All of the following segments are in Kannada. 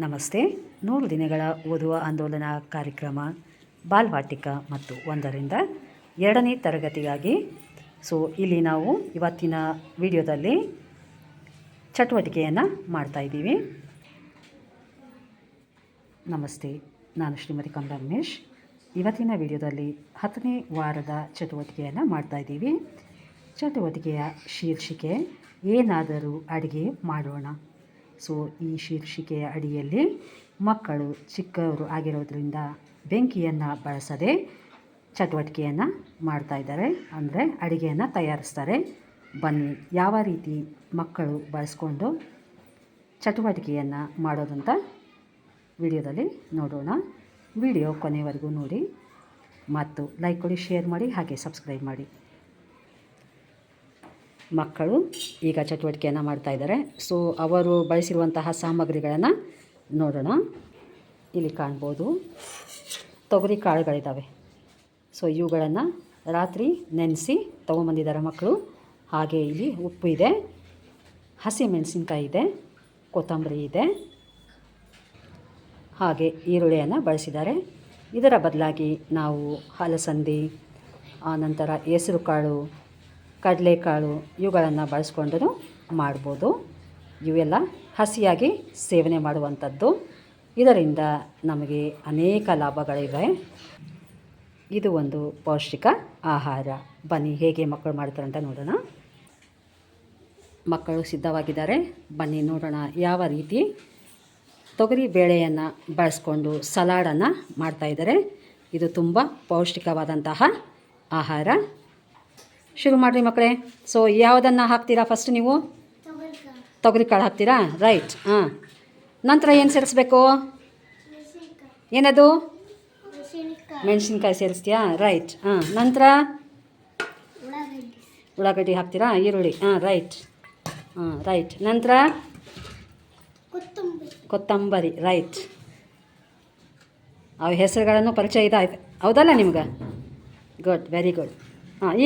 ನಮಸ್ತೆ. ನೂರು ದಿನಗಳ ಓದುವ ಆಂದೋಲನ ಕಾರ್ಯಕ್ರಮ ಬಾಲ್ವಾಟಿಕ ಮತ್ತು ಒಂದರಿಂದ ಎರಡನೇ ತರಗತಿಗಾಗಿ ಸೊ ಇಲ್ಲಿ ನಾವು ಇವತ್ತಿನ ವಿಡಿಯೋದಲ್ಲಿ ಚಟುವಟಿಕೆಯನ್ನು ಮಾಡ್ತಾಯಿದ್ದೀವಿ ನಮಸ್ತೆ, ನಾನು ಶ್ರೀಮತಿ ಕಮಲಾ ರಮೇಶ್. ಇವತ್ತಿನ ವಿಡಿಯೋದಲ್ಲಿ ಹತ್ತನೇ ವಾರದ ಚಟುವಟಿಕೆಯನ್ನು ಮಾಡ್ತಾಯಿದ್ದೀವಿ ಚಟುವಟಿಕೆಯ ಶೀರ್ಷಿಕೆ, ಏನಾದರೂ ಅಡುಗೆ ಮಾಡೋಣ. ಸೊ, ಈ ಶೀರ್ಷಿಕೆಯ ಅಡಿಯಲ್ಲಿ ಮಕ್ಕಳು ಚಿಕ್ಕವರು ಆಗಿರೋದ್ರಿಂದ ಬೆಂಕಿಯನ್ನು ಬಳಸದೆ ಚಟುವಟಿಕೆಯನ್ನು ಮಾಡ್ತಾ ಇದ್ದಾರೆ. ಅಂದರೆ ಅಡುಗೆಯನ್ನು ತಯಾರಿಸ್ತಾರೆ. ಬನ್ನಿ, ಯಾವ ರೀತಿ ಮಕ್ಕಳು ಬಳಸ್ಕೊಂಡು ಚಟುವಟಿಕೆಯನ್ನು ಮಾಡೋದಂತ ವಿಡಿಯೋದಲ್ಲಿ ನೋಡೋಣ. ವಿಡಿಯೋ ಕೊನೆವರೆಗೂ ನೋಡಿ. ಮತ್ತು ಲೈಕ್ ಕೊಡಿ, ಶೇರ್ ಮಾಡಿ, ಹಾಗೆ ಸಬ್ಸ್ಕ್ರೈಬ್ ಮಾಡಿ. ಮಕ್ಕಳು ಈಗ ಚಟುವಟಿಕೆಯನ್ನು ಮಾಡ್ತಾ ಇದ್ದಾರೆ. ಸೊ ಅವರು ಬಳಸಿರುವಂತಹ ಸಾಮಗ್ರಿಗಳನ್ನು ನೋಡೋಣ. ಇಲ್ಲಿ ಕಾಣ್ಬೋದು. ತೊಗರಿ ಕಾಳುಗಳಿದ್ದಾವೆ ಸೊ ಇವುಗಳನ್ನು ರಾತ್ರಿ ನೆನೆಸಿ ತೊಗೊಂಬಂದಿದ್ದಾರೆ ಮಕ್ಕಳು. ಹಾಗೆ ಇಲ್ಲಿ ಉಪ್ಪು ಇದೆ. ಹಸಿ ಮೆಣಸಿನ್ಕಾಯಿ ಇದೆ. ಕೊತ್ತಂಬರಿ ಇದೆ. ಹಾಗೆ ಈರುಳ್ಳಿಯನ್ನು ಬಳಸಿದ್ದಾರೆ. ಇದರ ಬದಲಾಗಿ ನಾವು ಹಲಸಂದಿ ಆನಂತರ ಹೆಸರು ಕಾಳು ಕಡಲೆಕಾಳು ಇವುಗಳನ್ನು ಬಳಸ್ಕೊಂಡು ಮಾಡ್ಬೋದು. ಇವೆಲ್ಲ ಹಸಿಯಾಗಿ ಸೇವನೆ ಮಾಡುವಂಥದ್ದು. ಇದರಿಂದ ನಮಗೆ ಅನೇಕ ಲಾಭಗಳಿವೆ. ಇದು ಒಂದು ಪೌಷ್ಟಿಕ ಆಹಾರ. ಬನ್ನಿ, ಹೇಗೆ ಮಕ್ಕಳು ಮಾಡ್ತಾರೆ ಅಂತ ನೋಡೋಣ. ಮಕ್ಕಳು ಸಿದ್ಧವಾಗಿದ್ದಾರೆ. ಬನ್ನಿ, ನೋಡೋಣ ಯಾವ ರೀತಿ ತೊಗರಿ ಬೇಳೆಯನ್ನು ಬಳಸ್ಕೊಂಡು ಸಲಾಡನ್ನು ಮಾಡ್ತಾಯಿದ್ದಾರೆ ಇದು ತುಂಬ ಪೌಷ್ಟಿಕವಾದಂತಹ ಆಹಾರ. ಶುರು ಮಾಡಿರಿ ಮಕ್ಕಳೇ. ಸೊ ಯಾವುದನ್ನು ಹಾಕ್ತೀರಾ ಫಸ್ಟ್ ನೀವು? ತೊಗರಿ ಕಾಳು ಹಾಕ್ತೀರಾ? ರೈಟ್ ಹಾಂ. ನಂತರ ಏನು ಸೇರಿಸ್ಬೇಕು? ಏನದು? ಮೆಣಸಿನ್ಕಾಯಿ ಸೇರಿಸ್ತೀಯಾ? ರೈಟ್ ಹಾಂ. ನಂತರ? ಉಳ್ಳಾಗಡ್ಡಿ ಹಾಕ್ತೀರಾ? ಈರುಳ್ಳಿ. ಹಾಂ ರೈಟ್ ಹಾಂ ರೈಟ್ ನಂತರ? ಕೊತ್ತಂಬರಿ. ರೈಟ್ ಅವು ಹೆಸರುಗಳನ್ನು ಪರಿಚಯ ಇದಾಯ್ತು. ಹೌದಲ್ಲ ನಿಮ್ಗೆ? ಗುಡ್ ವೆರಿ ಗುಡ್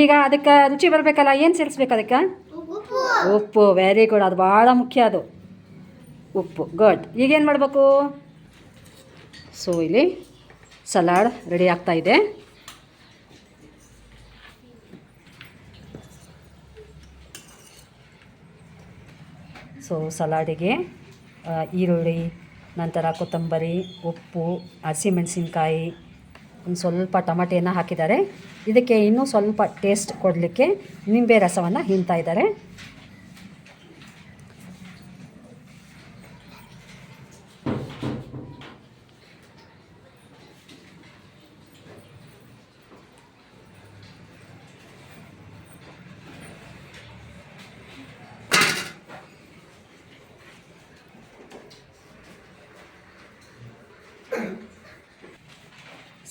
ಈಗ ಅದಕ್ಕೆ ರುಚಿ ಬರಬೇಕಲ್ಲ, ಏನು ಸೇರಿಸ್ಬೇಕು ಅದಕ್ಕೆ? ಉಪ್ಪು ವೆರಿ ಗುಡ್ ಅದು ಭಾಳ ಮುಖ್ಯ ಅದು. ಉಪ್ಪು ಗುಡ್ ಈಗೇನು ಮಾಡಬೇಕು? ಸೊ ಇಲ್ಲಿ ಸಲಾಡ್ ರೆಡಿ ಆಗ್ತಾ ಇದೆ. ಸೊ ಸಲಾಡಿಗೆ ಈರುಳ್ಳಿ, ನಂತರ ಕೊತ್ತಂಬರಿ, ಉಪ್ಪು, ಹಸಿಮೆಣಸಿನ್ಕಾಯಿ ಒಂದು ಸ್ವಲ್ಪ ಟಮಾಟೆಯನ್ನು ಹಾಕಿದ್ದಾರೆ. ಇದಕ್ಕೆ ಇನ್ನೂ ಸ್ವಲ್ಪ ಟೇಸ್ಟ್ ಕೊಡಲಿಕ್ಕೆ ನಿಂಬೆ ರಸವನ್ನು ಹಿಂಡ್ತಾ ಇದ್ದಾರೆ.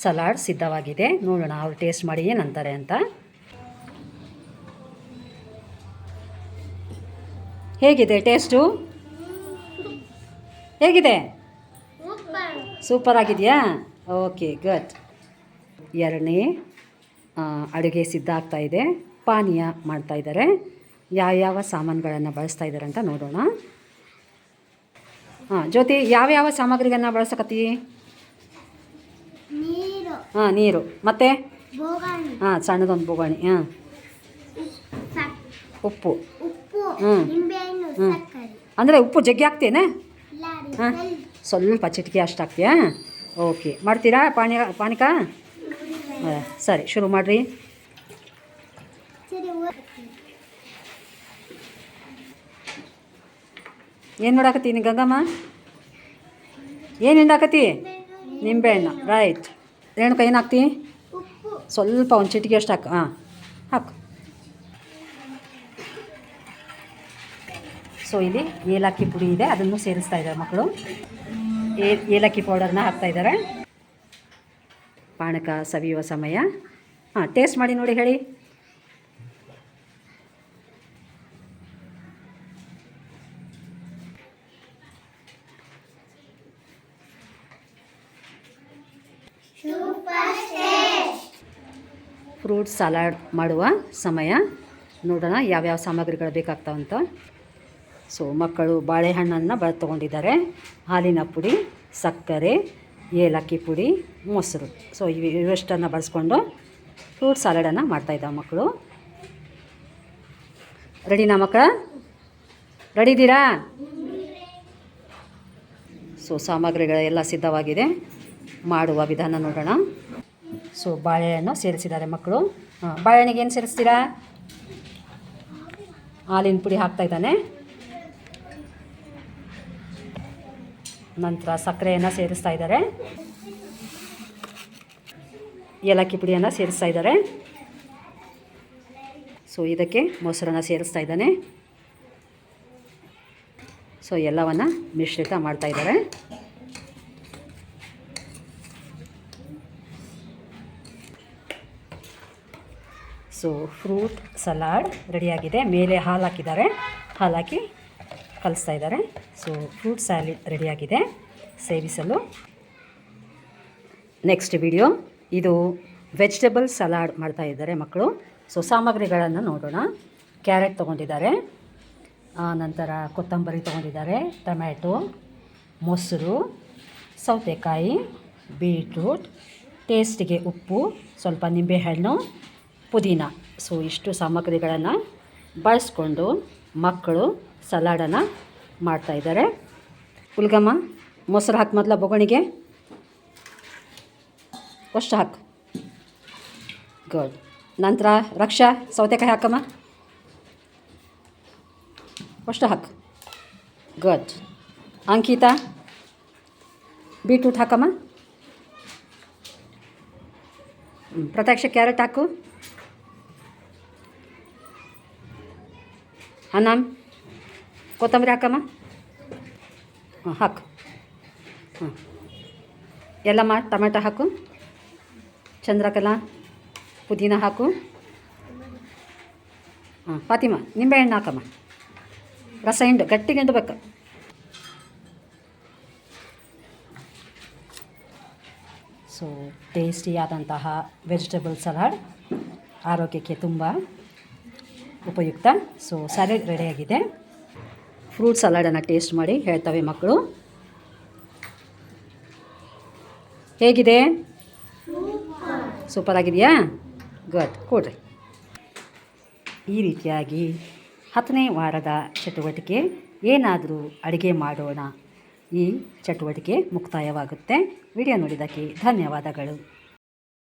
ಸಲಾಡ್ ಸಿದ್ಧವಾಗಿದೆ. ನೋಡೋಣ ಅವ್ರು ಟೇಸ್ಟ್ ಮಾಡಿ ಏನಂತಾರೆ ಅಂತ. ಹೇಗಿದೆ ಟೇಸ್ಟು? ಹೇಗಿದೆ? ಸೂಪರ್ ಆಗಿದೆಯಾ? Okay, good. ಎರಡನೇ ಅಡುಗೆ ಸಿದ್ಧ ಆಗ್ತಾ ಇದೆ. ಪಾನೀಯ ಮಾಡ್ತಾ ಇದ್ದಾರೆ. ಯಾವ್ಯಾವ ಸಾಮಾನುಗಳನ್ನು ಬಳಸ್ತಾ ಇದ್ದಾರೆ ಅಂತ ನೋಡೋಣ. ಹಾಂ ಜೊತೆ ಯಾವ್ಯಾವ ಸಾಮಗ್ರಿಗಳನ್ನ ಬಳಸಕತ್ತೀ? ಹಾಂ ನೀರು. ಮತ್ತೆ? ಹಾಂ ಸಣ್ಣದೊಂದು ಬೋಗಾಣಿ. ಹಾಂ. ಉಪ್ಪು. ಹ್ಞೂ ಹ್ಞೂ ಅಂದರೆ ಉಪ್ಪು ಜಗ್ಗಿ ಹಾಕ್ತೇನೆ ಹಾಂ. ಸ್ವಲ್ಪ ಚಿಟಿಕೆ ಅಷ್ಟು ಹಾಕ್ತೀಯಾ? ಓಕೆ. ಮಾಡ್ತೀರಾ ಪಾನಿ ಪಾನಿಕ ಸರಿ ಶುರು ಮಾಡಿರಿ. ಏನು ಮಾಡಾಕತ್ತೀನಿ ಗಂಗಮ್ಮ? ಏನು ಹಿಂಡಾಕತ್ತಿ? ನಿಂಬೆಹಣ್ಣು. ರೈಟ್ ರೇಣುಕ ಏನು ಹಾಕ್ತಿ? ಸ್ವಲ್ಪ ಒಂದು ಚಿಟಿಕೆ ಅಷ್ಟು ಹಾಕು, ಹಾಂ. ಹಾಕು. ಸೊ ಇಲ್ಲಿ ಏಲಕ್ಕಿ ಪುಡಿ ಇದೆ, ಅದನ್ನು ಸೇರಿಸ್ತಾ ಇದ್ದಾರೆ ಮಕ್ಕಳು. ಏಲಕ್ಕಿ ಪೌಡರ್ನ ಹಾಕ್ತಾ ಇದ್ದಾರೆ. ಪಾನಕ ಸವಿಯುವ ಸಮಯ. ಹಾಂ ಟೇಸ್ಟ್ ಮಾಡಿ ನೋಡಿ ಹೇಳಿ. ಫ್ರೂಟ್ ಸಲಾಡ್ ಮಾಡುವ ಸಮಯ. ನೋಡೋಣ ಯಾವ್ಯಾವ ಸಾಮಗ್ರಿಗಳು ಬೇಕಾಗ್ತಾವಂತ ಸೊ ಮಕ್ಕಳು ಬಾಳೆಹಣ್ಣನ್ನು ಬ, ತೊಗೊಂಡಿದ್ದಾರೆ. ಹಾಲಿನ ಪುಡಿ, ಸಕ್ಕರೆ, ಏಲಕ್ಕಿ ಪುಡಿ, ಮೊಸರು. ಸೊ ಇವು, ಇವಷ್ಟನ್ನು ಬಳಸ್ಕೊಂಡು ಫ್ರೂಟ್ ಸಲಾಡನ್ನು ಮಾಡ್ತಾಯಿದ್ದಾವೆ ಮಕ್ಕಳು. ರೆಡಿನಾ ಮಕ್ಕಳ? ರೆಡಿದ್ದೀರಾ? ಸೊ ಸಾಮಗ್ರಿಗಳೆಲ್ಲ ಸಿದ್ಧವಾಗಿದೆ. ಮಾಡುವ ವಿಧಾನ ನೋಡೋಣ. ಸೊ ಬಾಳೆಹಣ್ಣು ಸೇರಿಸಿದ್ದಾರೆ ಮಕ್ಕಳು. ಬಾಳೆಹಣ್ಣಿಗೆ ಏನು ಸೇರಿಸ್ತೀರಾ? ಹಾಲಿನ ಪುಡಿ ಹಾಕ್ತಾ ಇದ್ದಾನೆ. ನಂತರ ಸಕ್ಕರೆಯನ್ನು ಸೇರಿಸ್ತಾ ಇದ್ದಾರೆ. ಏಲಕ್ಕಿ ಪುಡಿಯನ್ನು ಸೇರಿಸ್ತಾ ಇದ್ದಾರೆ. ಸೊ ಇದಕ್ಕೆ ಮೊಸರನ್ನು ಸೇರಿಸ್ತಾ ಇದ್ದಾನೆ. ಸೊ ಎಲ್ಲವನ್ನು ಮಿಶ್ರಿತ ಮಾಡ್ತಾ ಇದ್ದಾರೆ. ಸೊ ಫ್ರೂಟ್ ಸಲಾಡ್ ರೆಡಿಯಾಗಿದೆ ಮೇಲೆ ಹಾಲು ಹಾಕಿದ್ದಾರೆ. ಹಾಲು ಹಾಕಿ ಕಲಿಸ್ತಾ ಇದ್ದಾರೆ. ಸೊ ಫ್ರೂಟ್ ಸ್ಯಾಲಿಡ್ ರೆಡಿಯಾಗಿದೆ ಸೇವಿಸಲು. ನೆಕ್ಸ್ಟ್ ವಿಡಿಯೋ ಇದು ವೆಜಿಟೇಬಲ್ ಸಲಾಡ್ ಮಾಡ್ತಾ ಇದ್ದಾರೆ ಮಕ್ಕಳು. ಸೊ ಸಾಮಗ್ರಿಗಳನ್ನು ನೋಡೋಣ. ಕ್ಯಾರೆಟ್ ತೊಗೊಂಡಿದ್ದಾರೆ. ನಂತರ ಕೊತ್ತಂಬರಿ ತೊಗೊಂಡಿದ್ದಾರೆ. ಟೊಮ್ಯಾಟೊ ಮೊಸರು, ಸೌತೆಕಾಯಿ ಬೀಟ್ರೂಟ್ ಟೇಸ್ಟಿಗೆ ಉಪ್ಪು, ಸ್ವಲ್ಪ ನಿಂಬೆಹಣ್ಣು ಪುದೀನ. ಸೊ ಇಷ್ಟು ಸಾಮಗ್ರಿಗಳನ್ನು ಬಳಸ್ಕೊಂಡು ಮಕ್ಕಳು ಸಲಾಡನ್ನು ಮಾಡ್ತಾಯಿದ್ದಾರೆ ಉಲ್ಗಮ್ಮ ಮೊಸರು ಹಾಕಿ ಮೊದಲ ಬೊಗಣಿಗೆ. ಅಷ್ಟು ಹಾಕು. ಗುಡ್ ನಂತರ ರಕ್ಷಾ, ಸೌತೆಕಾಯಿ ಹಾಕಮ್ಮ. ಅಷ್ಟು ಹಾಕು. ಗುಡ್ ಅಂಕಿತಾ, ಬೀಟ್ರೂಟ್ ಹಾಕಮ್ಮ. ಪ್ರತ್ಯಕ್ಷ ಕ್ಯಾರೆಟ್ ಹಾಕು. ಅನ್ನಾಮ್ ಕೊತ್ತಂಬರಿ ಹಾಕಮ್ಮ ಹಾಂ ಹಾಕು ಹಾಂ ಎಲ್ಲಮ್ಮ ಟೊಮೆಟೊ ಹಾಕು ಚಂದ್ರಕಲಾ ಪುದೀನ ಹಾಕು ಹಾಂ ಫಾತಿಮಾ ನಿಂಬೆಹಣ್ಣು ಹಾಕಮ್ಮ ರಸ ಹಿಂಡು ಗಟ್ಟಿಗೆ ಹಿಂಡಬೇಕು ಸೊ ಟೇಸ್ಟಿಯಾದಂತಹ ವೆಜಿಟೇಬಲ್ ಸಲಾಡ್ ಆರೋಗ್ಯಕ್ಕೆ ತುಂಬ ಉಪಯುಕ್ತ. ಸೊ ಸ್ಯಾಲೆಡ್ ರೆಡಿಯಾಗಿದೆ ಫ್ರೂಟ್ ಸಲಾಡನ್ನು ಟೇಸ್ಟ್ ಮಾಡಿ ಹೇಳ್ತವೆ ಮಕ್ಕಳು. ಹೇಗಿದೆ? ಸೂಪರ್ ಆಗಿದೆಯಾ? ಗುಡ್ ಕೊಡ್ರಿ. ಈ ರೀತಿಯಾಗಿ ಹತ್ತನೇ ವಾರದ ಚಟುವಟಿಕೆ, ಏನಾದರೂ ಅಡುಗೆ ಮಾಡೋಣ. ಈ ಚಟುವಟಿಕೆ ಮುಕ್ತಾಯವಾಗುತ್ತೆ. ವಿಡಿಯೋ ನೋಡಿದ್ದಕ್ಕೆ ಧನ್ಯವಾದಗಳು.